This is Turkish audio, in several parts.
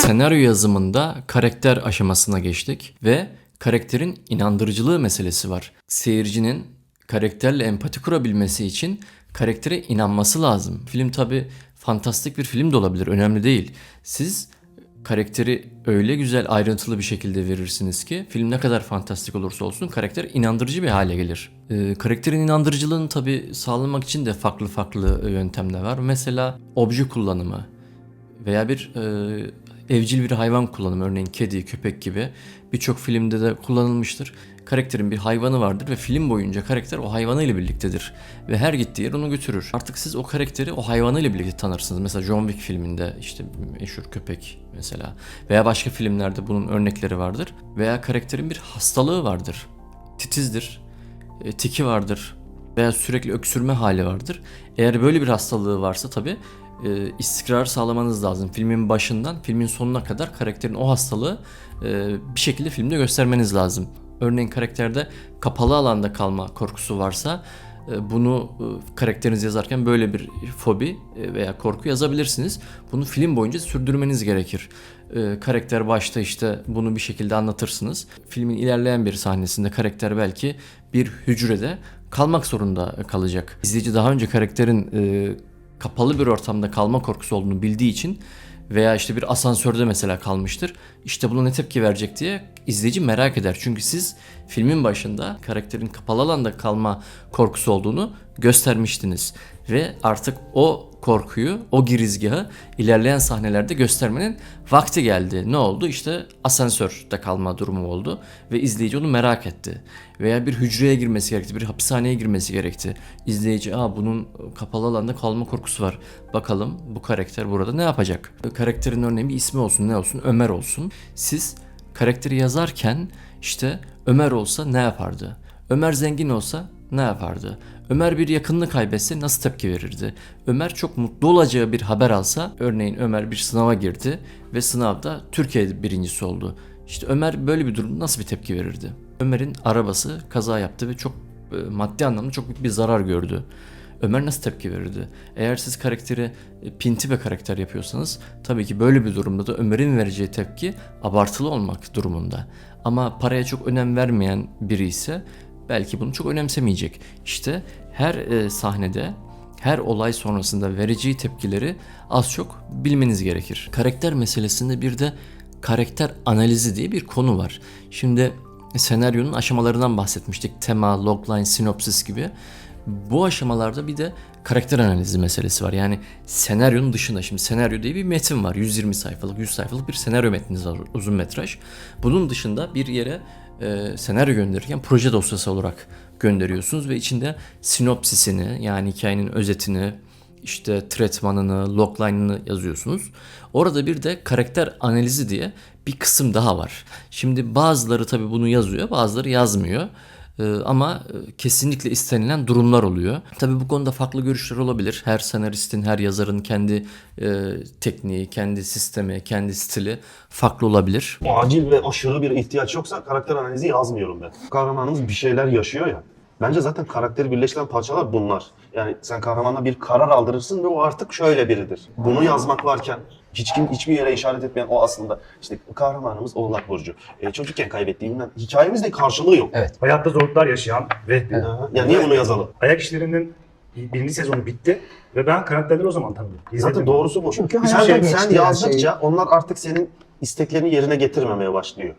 Senaryo yazımında karakter aşamasına geçtik ve karakterin inandırıcılığı meselesi var. Seyircinin karakterle empati kurabilmesi için karaktere inanması lazım. Film tabi fantastik bir film de olabilir, önemli değil. Siz karakteri öyle güzel ayrıntılı bir şekilde verirsiniz ki film ne kadar fantastik olursa olsun karakter inandırıcı bir hale gelir. Ee, karakterin inandırıcılığını tabi sağlamak için de farklı farklı yöntemler var. Mesela obje kullanımı veya bir e, evcil bir hayvan kullanımı örneğin kedi, köpek gibi birçok filmde de kullanılmıştır. Karakterin bir hayvanı vardır ve film boyunca karakter o hayvanıyla birliktedir ve her gittiği yer onu götürür. Artık siz o karakteri o hayvanıyla birlikte tanırsınız. Mesela John Wick filminde işte meşhur köpek mesela veya başka filmlerde bunun örnekleri vardır. Veya karakterin bir hastalığı vardır. Titizdir, e, tiki vardır veya sürekli öksürme hali vardır. Eğer böyle bir hastalığı varsa tabi e, istikrar sağlamanız lazım. Filmin başından filmin sonuna kadar karakterin o hastalığı e, bir şekilde filmde göstermeniz lazım. Örneğin karakterde kapalı alanda kalma korkusu varsa e, bunu e, karakteriniz yazarken böyle bir fobi e, veya korku yazabilirsiniz. Bunu film boyunca sürdürmeniz gerekir. Karakter başta işte bunu bir şekilde anlatırsınız. Filmin ilerleyen bir sahnesinde karakter belki bir hücrede kalmak zorunda kalacak. İzleyici daha önce karakterin kapalı bir ortamda kalma korkusu olduğunu bildiği için veya işte bir asansörde mesela kalmıştır. İşte buna ne tepki verecek diye izleyici merak eder. Çünkü siz filmin başında karakterin kapalı alanda kalma korkusu olduğunu göstermiştiniz. Ve artık o korkuyu, o girizgahı ilerleyen sahnelerde göstermenin vakti geldi. Ne oldu? İşte asansörde kalma durumu oldu ve izleyici onu merak etti. Veya bir hücreye girmesi gerekti, bir hapishaneye girmesi gerekti. İzleyici, aa bunun kapalı alanda kalma korkusu var. Bakalım bu karakter burada ne yapacak? Karakterin örneğin bir ismi olsun, ne olsun? Ömer olsun. Siz karakteri yazarken işte Ömer olsa ne yapardı? Ömer zengin olsa ne yapardı? Ömer bir yakınını kaybetse nasıl tepki verirdi? Ömer çok mutlu olacağı bir haber alsa, örneğin Ömer bir sınava girdi ve sınavda Türkiye birincisi oldu. İşte Ömer böyle bir durumda nasıl bir tepki verirdi? Ömer'in arabası kaza yaptı ve çok e, maddi anlamda çok büyük bir zarar gördü. Ömer nasıl tepki verirdi? Eğer siz karakteri e, pinti bir karakter yapıyorsanız tabii ki böyle bir durumda da Ömer'in vereceği tepki abartılı olmak durumunda. Ama paraya çok önem vermeyen biri ise belki bunu çok önemsemeyecek. İşte her e, sahnede her olay sonrasında vereceği tepkileri az çok bilmeniz gerekir. Karakter meselesinde bir de karakter analizi diye bir konu var. Şimdi senaryonun aşamalarından bahsetmiştik. Tema, logline, sinopsis gibi. Bu aşamalarda bir de karakter analizi meselesi var. Yani senaryonun dışında şimdi senaryo diye bir metin var. 120 sayfalık, 100 sayfalık bir senaryo metniniz var uzun metraj. Bunun dışında bir yere e, senaryo gönderirken proje dosyası olarak gönderiyorsunuz ve içinde sinopsisini yani hikayenin özetini, işte tretmanını, logline'ını yazıyorsunuz. Orada bir de karakter analizi diye bir kısım daha var. Şimdi bazıları tabii bunu yazıyor, bazıları yazmıyor. Ee, ama e, kesinlikle istenilen durumlar oluyor. Tabii bu konuda farklı görüşler olabilir. Her senaristin, her yazarın kendi e, tekniği, kendi sistemi, kendi stili farklı olabilir. acil ve aşırı bir ihtiyaç yoksa karakter analizi yazmıyorum ben. Kahramanımız bir şeyler yaşıyor ya. Bence zaten karakteri birleştiren parçalar bunlar. Yani sen kahramana bir karar aldırırsın ve o artık şöyle biridir. Bunu yazmak varken hiç kim hiçbir yere işaret etmeyen o aslında işte kahramanımız Oğlak Burcu. E, çocukken kaybettiğinden hikayemizde karşılığı yok. Evet. Hayatta zorluklar yaşayan Vehbi. Aha. Ya niye bunu yazalım? Ayak işlerinin birinci sezonu bitti ve ben karakterleri o zaman tanıdım. İzledim. Zaten doğrusu bu. Çünkü sen, sen her yazdıkça şey. onlar artık senin isteklerini yerine getirmemeye başlıyor.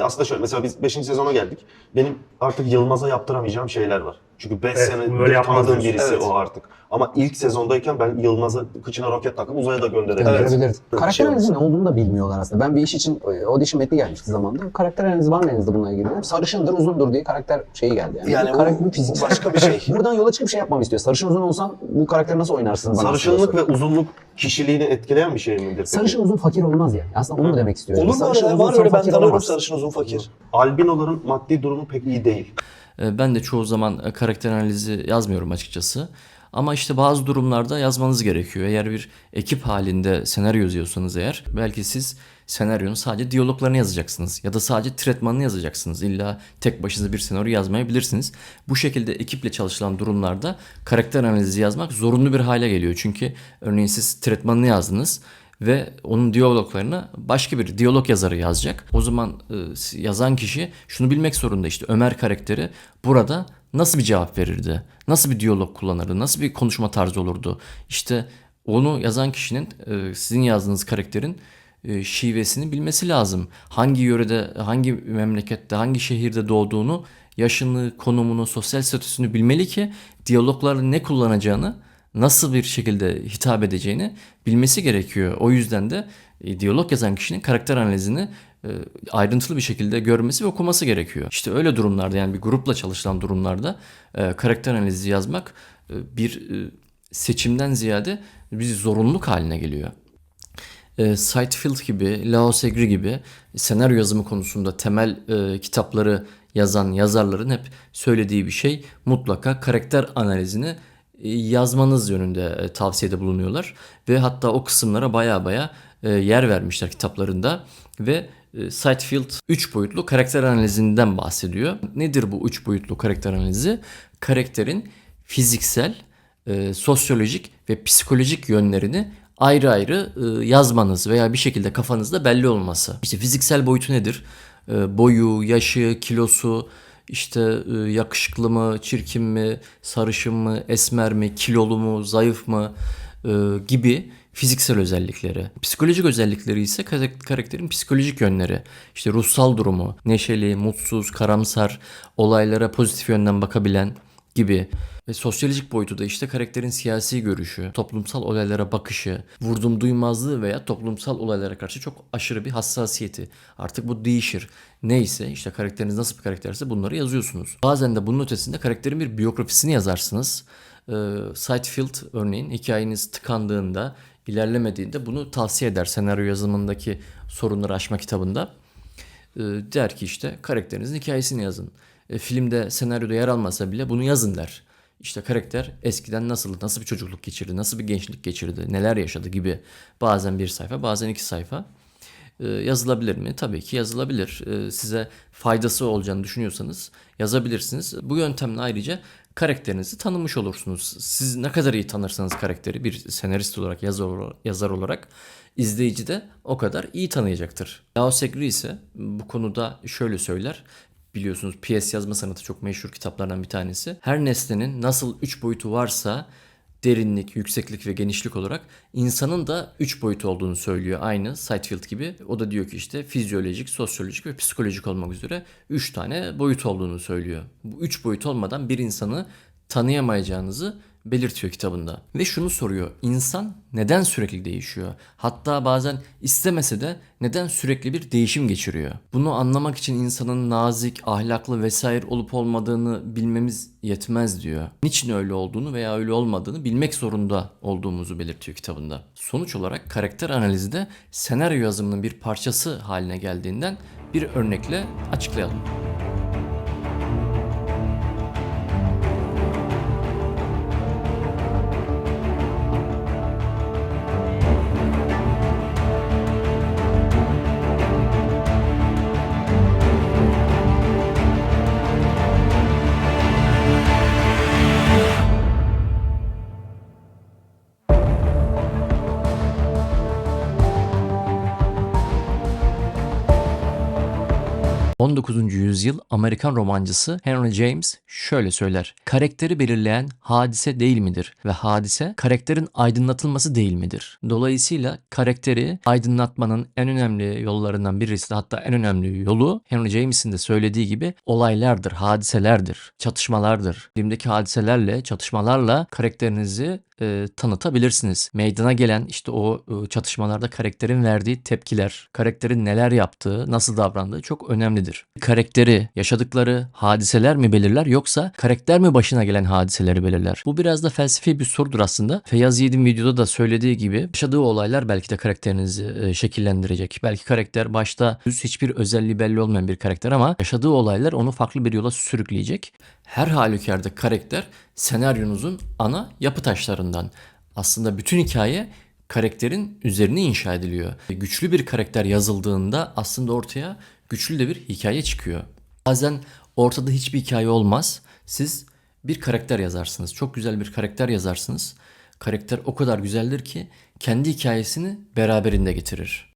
Aslında şöyle mesela biz 5. sezona geldik. Benim artık Yılmaz'a yaptıramayacağım şeyler var. Çünkü 5 Evet, senedir tanıdığım birisi Evet. o artık. Ama ilk sezondayken ben Yılmaz'a kıçına roket takıp uzaya da gönderebilirim. Gönderebiliriz. Böyle bir Karakter şey ne olduğunu da bilmiyorlar aslında. Ben bir iş için e, audition metni gelmişti zamanında. Karakter analizi var mı elinizde bununla ilgili? Sarışındır, uzundur diye karakter şeyi geldi. Yani, Yani karakterin fiziksel. başka bir şey. Buradan yola çıkıp şey yapmamı istiyor. Sarışın uzun olsan bu karakteri nasıl oynarsın bana Sarışınlık ve uzunluk kişiliğini etkileyen bir şey midir peki? Sarışın uzun fakir olmaz yani. Aslında onu demek istiyorum. Olur mu? Var öyle ben tanıyorum sarışın uzun fakir. Albinoların maddi durumu pek iyi değil. E, Ben de çoğu zaman e, karakter analizi yazmıyorum açıkçası. Ama işte bazı durumlarda yazmanız gerekiyor. Eğer bir ekip halinde senaryo yazıyorsanız eğer belki siz senaryonun sadece diyaloglarını yazacaksınız ya da sadece tretmanını yazacaksınız. İlla tek başınıza bir senaryo yazmayabilirsiniz. Bu şekilde ekiple çalışılan durumlarda karakter analizi yazmak zorunlu bir hale geliyor. Çünkü örneğin siz tretmanını yazdınız ve onun diyaloglarını başka bir diyalog yazarı yazacak. O zaman e, yazan kişi şunu bilmek zorunda işte Ömer karakteri burada nasıl bir cevap verirdi? Nasıl bir diyalog kullanırdı? Nasıl bir konuşma tarzı olurdu? İşte onu yazan kişinin e, sizin yazdığınız karakterin e, şivesini bilmesi lazım. Hangi yörede, hangi memlekette, hangi şehirde doğduğunu, yaşını, konumunu, sosyal statüsünü bilmeli ki diyaloglarda ne kullanacağını, nasıl bir şekilde hitap edeceğini bilmesi gerekiyor. O yüzden de e, diyalog yazan kişinin karakter analizini e, ayrıntılı bir şekilde görmesi ve okuması gerekiyor. İşte öyle durumlarda yani bir grupla çalışılan durumlarda e, karakter analizi yazmak e, bir e, seçimden ziyade bir zorunluluk haline geliyor e, Sightfield gibi, Lao Segri gibi senaryo yazımı konusunda temel e, kitapları yazan yazarların hep söylediği bir şey mutlaka karakter analizini yazmanız yönünde e, tavsiyede bulunuyorlar ve hatta o kısımlara baya baya e, yer vermişler kitaplarında ve e, Sightfield 3 boyutlu karakter analizinden bahsediyor. Nedir bu 3 boyutlu karakter analizi? Karakterin fiziksel, e, sosyolojik ve psikolojik yönlerini ayrı ayrı e, yazmanız veya bir şekilde kafanızda belli olması. İşte fiziksel boyutu nedir? E, boyu, yaşı, kilosu, işte e, yakışıklı mı, çirkin mi, sarışın mı, esmer mi, kilolu mu, zayıf mı e, gibi fiziksel özellikleri. Psikolojik özellikleri ise kar- karakterin psikolojik yönleri. İşte ruhsal durumu, neşeli, mutsuz, karamsar, olaylara pozitif yönden bakabilen gibi. Ve sosyolojik boyutu da işte karakterin siyasi görüşü, toplumsal olaylara bakışı, vurdum duymazlığı veya toplumsal olaylara karşı çok aşırı bir hassasiyeti. Artık bu değişir. Neyse işte karakteriniz nasıl bir karakterse bunları yazıyorsunuz. Bazen de bunun ötesinde karakterin bir biyografisini yazarsınız. Ee, Sightfield örneğin hikayeniz tıkandığında, ilerlemediğinde bunu tavsiye eder senaryo yazımındaki sorunları aşma kitabında. Ee, der ki işte karakterinizin hikayesini yazın. E, filmde senaryoda yer almasa bile bunu yazın der. İşte karakter eskiden nasıl, nasıl bir çocukluk geçirdi, nasıl bir gençlik geçirdi, neler yaşadı gibi bazen bir sayfa, bazen iki sayfa e, yazılabilir mi? Tabii ki yazılabilir. E, size faydası olacağını düşünüyorsanız yazabilirsiniz. Bu yöntemle ayrıca karakterinizi tanımış olursunuz. Siz ne kadar iyi tanırsanız karakteri bir senarist olarak, yazar, yazar olarak izleyici de o kadar iyi tanıyacaktır. Lao Segri ise bu konuda şöyle söyler. Biliyorsunuz piyes yazma sanatı çok meşhur kitaplardan bir tanesi. Her nesnenin nasıl üç boyutu varsa derinlik, yükseklik ve genişlik olarak insanın da üç boyutu olduğunu söylüyor. Aynı Sightfield gibi. O da diyor ki işte fizyolojik, sosyolojik ve psikolojik olmak üzere üç tane boyut olduğunu söylüyor. Bu üç boyut olmadan bir insanı tanıyamayacağınızı belirtiyor kitabında. Ve şunu soruyor. İnsan neden sürekli değişiyor? Hatta bazen istemese de neden sürekli bir değişim geçiriyor? Bunu anlamak için insanın nazik, ahlaklı vesaire olup olmadığını bilmemiz yetmez diyor. Niçin öyle olduğunu veya öyle olmadığını bilmek zorunda olduğumuzu belirtiyor kitabında. Sonuç olarak karakter analizi de senaryo yazımının bir parçası haline geldiğinden bir örnekle açıklayalım. ...19. yüzyıl Amerikan romancısı Henry James şöyle söyler. Karakteri belirleyen hadise değil midir? Ve hadise karakterin aydınlatılması değil midir? Dolayısıyla karakteri aydınlatmanın en önemli yollarından birisi hatta en önemli yolu Henry James'in de söylediği gibi olaylardır, hadiselerdir, çatışmalardır. Filmdeki hadiselerle, çatışmalarla karakterinizi e, tanıtabilirsiniz. Meydana gelen işte o e, çatışmalarda karakterin verdiği tepkiler, karakterin neler yaptığı, nasıl davrandığı çok önemlidir. Karakteri, yaşadıkları hadiseler mi belirler yoksa karakter mi başına gelen hadiseleri belirler? Bu biraz da felsefi bir sorudur aslında. Feyyaz Yiğit'in videoda da söylediği gibi yaşadığı olaylar belki de karakterinizi e, şekillendirecek. Belki karakter başta düz hiçbir özelliği belli olmayan bir karakter ama yaşadığı olaylar onu farklı bir yola sürükleyecek. Her halükarda karakter senaryonuzun ana yapı taşlarından. Aslında bütün hikaye karakterin üzerine inşa ediliyor. Güçlü bir karakter yazıldığında aslında ortaya güçlü de bir hikaye çıkıyor. Bazen ortada hiçbir hikaye olmaz. Siz bir karakter yazarsınız. Çok güzel bir karakter yazarsınız. Karakter o kadar güzeldir ki kendi hikayesini beraberinde getirir.